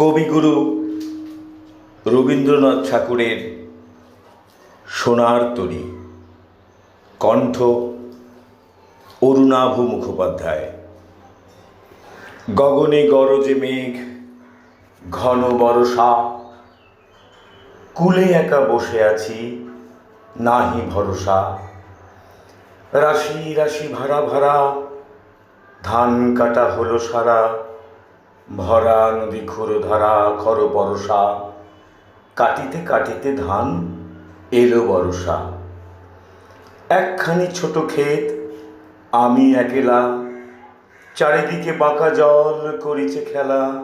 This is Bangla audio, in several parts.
কবিগুরু রবীন্দ্রনাথ ঠাকুরের সোনার তরী, কণ্ঠ অরুণাভ মুখোপাধ্যায়। গগনে গরজে মেঘ, ঘন বরষা, কুলে একা বসে আছি, নাহি ভরসা। রাশি রাশি ভাড়া ভাড়া, ধান কাটা হলো সারা। ভরা নদী খুর ধারা, খর বরসা, কাটিতে কাটিতে ধান এলো বরসা। একখানি ছোট ক্ষেত, আমি একেলা, চারিদিকে বাঁকা জল করিছে খেলা।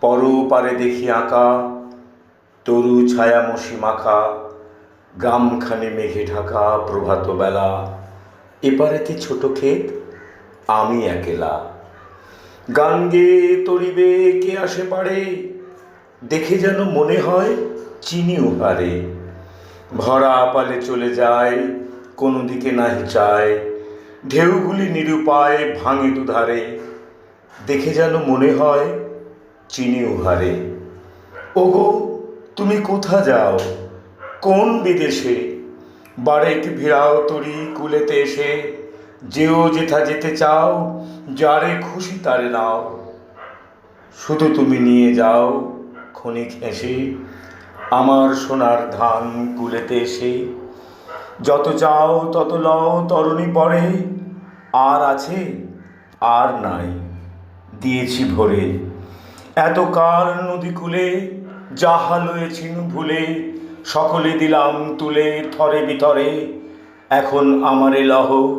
পর পারে দেখি আঁকা, তরু ছায়া মশি মাখা, গ্রামখানে মেঘে ঢাকা প্রভাত বেলা এপারেতে ছোট ক্ষেত, আমি একেলা। গান গেয়ে তরিবে কে আসে পারে? দেখে যেন মনে হয় চিনি উহারে ভরা পালে চলে যায়, কোনো দিকে নাহি চায়। ঢেউগুলি নিরুপায় ভাঙে দুধারে। দেখে যেন মনে হয় চিনি উহারে ওগো, তুমি কোথা যাও? কোন বিদেশে? বারেক ভিড়াও তরি কুলেতে এসে। যেও যেথা যেতে চাও, যারে খুশি তারে নাও। শুধু তুমি নিয়ে যাও ক্ষণিক হেসে, আমার সোনার ধান কুলেতে এসে। যত চাও তত লও, তরণী পরে। আর আছে, আর নাই, দিয়েছি ভরে। এত কাল নদী কূলে, যাহা লয়েছিন ভুলে, সকলে দিলাম তুলে থরে বিতরে এখন আমারে লহ